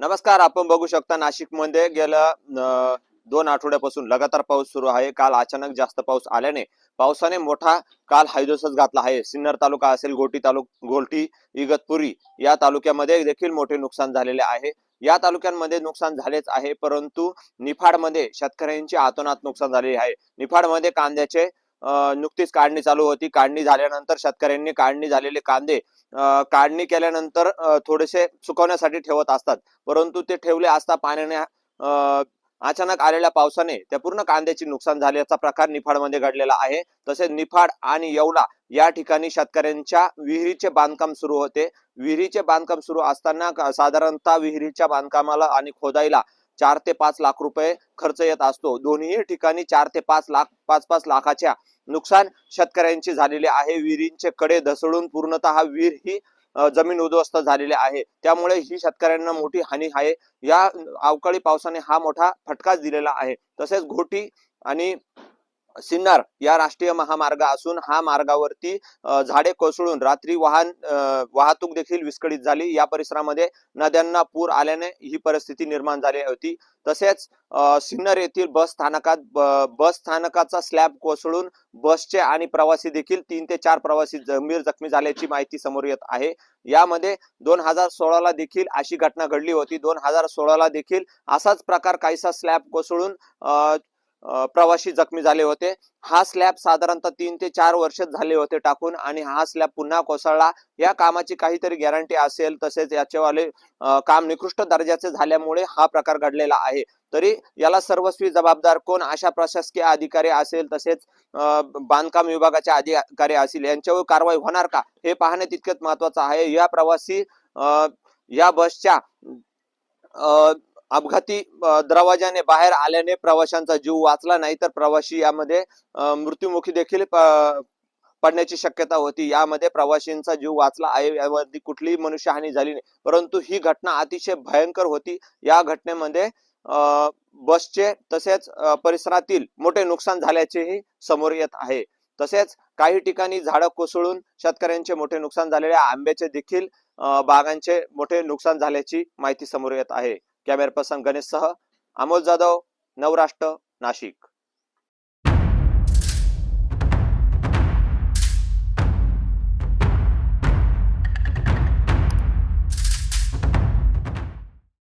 नमस्कार आपण बघू शकता नाशिकमध्ये गेलं अं, दोन आठवड्यापासून लगातार पाऊस सुरू आहे. काल अचानक जास्त पाऊस आल्याने पावसाने मोठा काल हायदोसच घातला आहे. सिन्नर तालुका असेल गोटी तालुक गोलटी इगतपुरी या तालुक्यामध्ये देखील मोठे नुकसान झालेले आहे. या तालुक्यांमध्ये नुकसान झालेच आहे परंतु निफाडमध्ये शेतकऱ्यांची आतोनात नुकसान झालेले आहे. निफाडमध्ये कांद्याचे नुकतीच काढणी चालू होती. काढणी झाल्यानंतर शेतकऱ्यांनी काढणी झालेले कांदे अं, काढणी केल्यानंतर अं, थोडेसे सुकवण्यासाठी ठेवत असतात. परंतु ते ठेवले असता पाण्याने अं, अचानक आलेल्या पावसाने त्या पूर्ण कांद्याची नुकसान झाल्याचा प्रकार निफाडमध्ये घडलेला आहे. तसेच निफाड आणि येवला या ठिकाणी शेतकऱ्यांच्या विहिरीचे बांधकाम सुरू होते. विहिरीचे बांधकाम सुरू असताना साधारणतः विहिरीच्या बांधकामाला आणि खोदाईला चार ते पाच लाख रुपये खर्च येत असतो. दोन्ही ठिकाणी चार ते पाच लाख पाच पाच लाखाच्या नुकसान शेतकऱ्यांची झालेले आहे. विहिरींचे कडे धसडून पूर्णतः विहीर ही जमीन उद्ध्वस्त झालेली आहे. त्यामुळे ही शेतकऱ्यांना मोठी हानी आहे. या अवकाळी पावसाने हा मोठा फटकाच दिलेला आहे. तसेच घोटी आणि सिन्नर या राष्ट्रीय महामार्ग असून हा मार्गावरती झाडे कोसळून रात्री वाहन वाहतूक देखील विस्कळीत झाली. या परिसरामध्ये नद्यांना पूर आल्याने ही परिस्थिती निर्माण झाली होती. तसेच सिन्नर येथील बस स्थानकात बस स्थानकाचा स्लॅब कोसळून बसचे आणि प्रवासी देखील तीन ते चार प्रवासी गंभीर जखमी झाल्याची माहिती समोर येत आहे. यामध्ये दोन हजार सोळाला देखील अशी घटना घडली होती. दोन हजार सोळाला देखील असाच प्रकार काहीसा स्लॅब कोसळून अं प्रवासी जखमी झाले होते. हा स्लॅब साधारणतः तीन ते चार वर्ष झाले होते टाकून आणि हा स्लॅब पुन्हा कोसळला. या कामाची काहीतरी गॅरंटी असेल तसेच याचेवाले काम निकृष्ट दर्जाचे झाल्यामुळे हा प्रकार घडलेला आहे. तरी याला सर्वस्वी जबाबदार कोण? अशा प्रशासकीय अधिकारी असेल तसेच बांधकाम विभागाचे अधिकारी असतील यांच्यावर कारवाई होणार का? हे पाहणे तितकेच महत्वाचं आहे. या प्रवासी या बसच्या अपघाती दरवाजाने बाहेर आल्याने प्रवाशांचा जीव वाचला नाही तर प्रवासी यामध्ये मृत्युमुखी देखील पडण्याची शक्यता होती. यामध्ये प्रवाशींचा जीव वाचला आहे यावरती कुठलीही मनुष्यहानी झाली नाही. परंतु ही घटना अतिशय भयंकर होती. या घटनेमध्ये अ, बसचे तसेच परिसरातील मोठे नुकसान झाल्याचेही समोर येत आहे. तसेच काही ठिकाणी झाडं कोसळून शेतकऱ्यांचे मोठे नुकसान झालेले आंब्याचे देखील बागांचे मोठे नुकसान झाल्याची माहिती समोर येत आहे. कॅमेरा पर्सन गणेश सह अमोल जाधव नवराष्ट्र नाशिक.